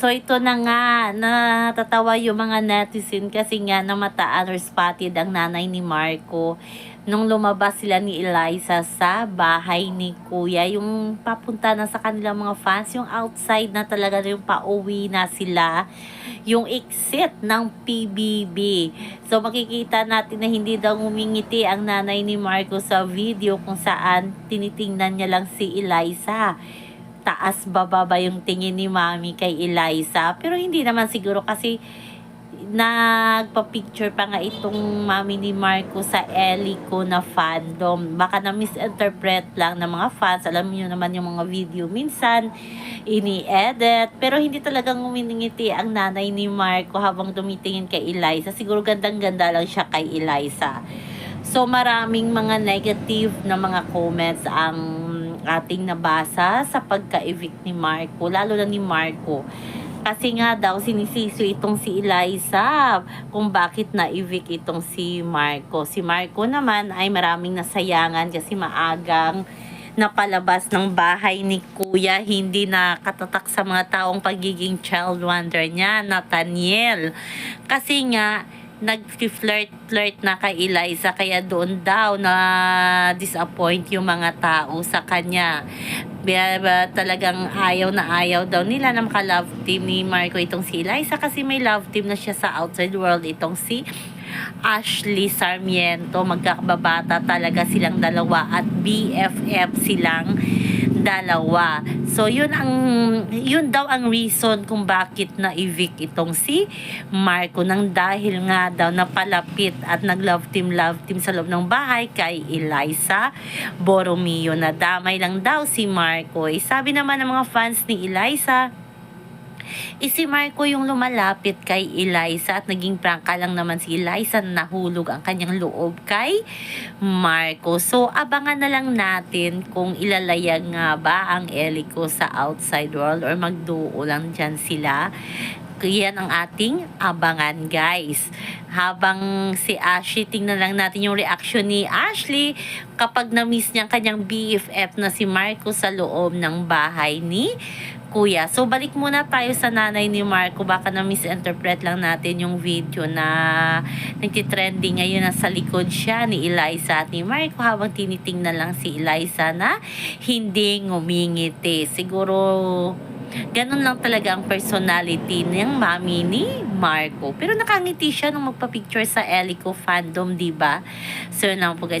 So ito na nga, natatawa yung mga netizen kasi nga namataan or spotted ang nanay ni Marco nung lumabas sila ni Eliza sa bahay ni Kuya. Yung papunta na sa kanilang mga fans, yung outside na talaga yung pauwi na sila yung exit ng PBB. So makikita natin na hindi daw ngumingiti ang nanay ni Marco sa video kung saan tinitingnan niya lang si Eliza taas bababa yung tingin ni Mami kay Eliza. Pero hindi naman siguro kasi nagpa-picture pa nga itong mami ni Marco sa Elico na fandom. Baka na misinterpret lang ng mga fans. Alam niyo naman yung mga video minsan ini-edit. Pero hindi talagang uminingiti ang nanay ni Marco habang tumitingin kay Eliza. Siguro gandang-ganda lang siya kay Eliza. So maraming mga negative na mga comments ang ating nabasa sa pagka-evict ni Marco, lalo na ni Marco. Kasi nga daw sinisisi itong si Eliza kung bakit na-evict itong si Marco. Si Marco naman ay maraming nasayangan kasi maagang napalabas ng bahay ni Kuya, hindi na katatak sa mga taong pagiging child wonder niya, Nathaniel. Kasi nga, nag-flirt-flirt na kay Eliza kaya doon daw na disappoint yung mga tao sa kanya. Ba, talagang ayaw na ayaw daw nila na maka-love team ni Marco itong si Eliza kasi may love team na siya sa outside world itong si Ashley Sarmiento. Magkakababata talaga silang dalawa at BFF silang dalawa. So yun ang yun daw ang reason kung bakit na evict itong si Marco nang dahil nga daw napalapit at nag-love team love team sa loob ng bahay kay Eliza Borromeo na damay lang daw si Marco. Eh, sabi naman ng mga fans ni Eliza eh, si Marco yung lumalapit kay Eliza at naging prangka lang naman si Eliza na nahulog ang kanyang loob kay Marco. So, abangan na lang natin kung ilalayag nga ba ang Elico sa outside world or magduo lang dyan sila yan ang ating abangan guys. Habang si Ashley, tingnan lang natin yung reaction ni Ashley kapag na-miss niya ang kanyang BFF na si Marco sa loob ng bahay ni Kuya. So, balik muna tayo sa nanay ni Marco. Baka na-misinterpret lang natin yung video na nagtitrending ngayon na sa likod siya ni Eliza at ni Marco habang tinitingnan lang si Eliza na hindi ngumingiti. Siguro Ganon lang talaga ang personality ng mami ni Marco. Pero nakangiti siya nung magpa-picture sa Elico fandom, di ba? So, yun lang po guys.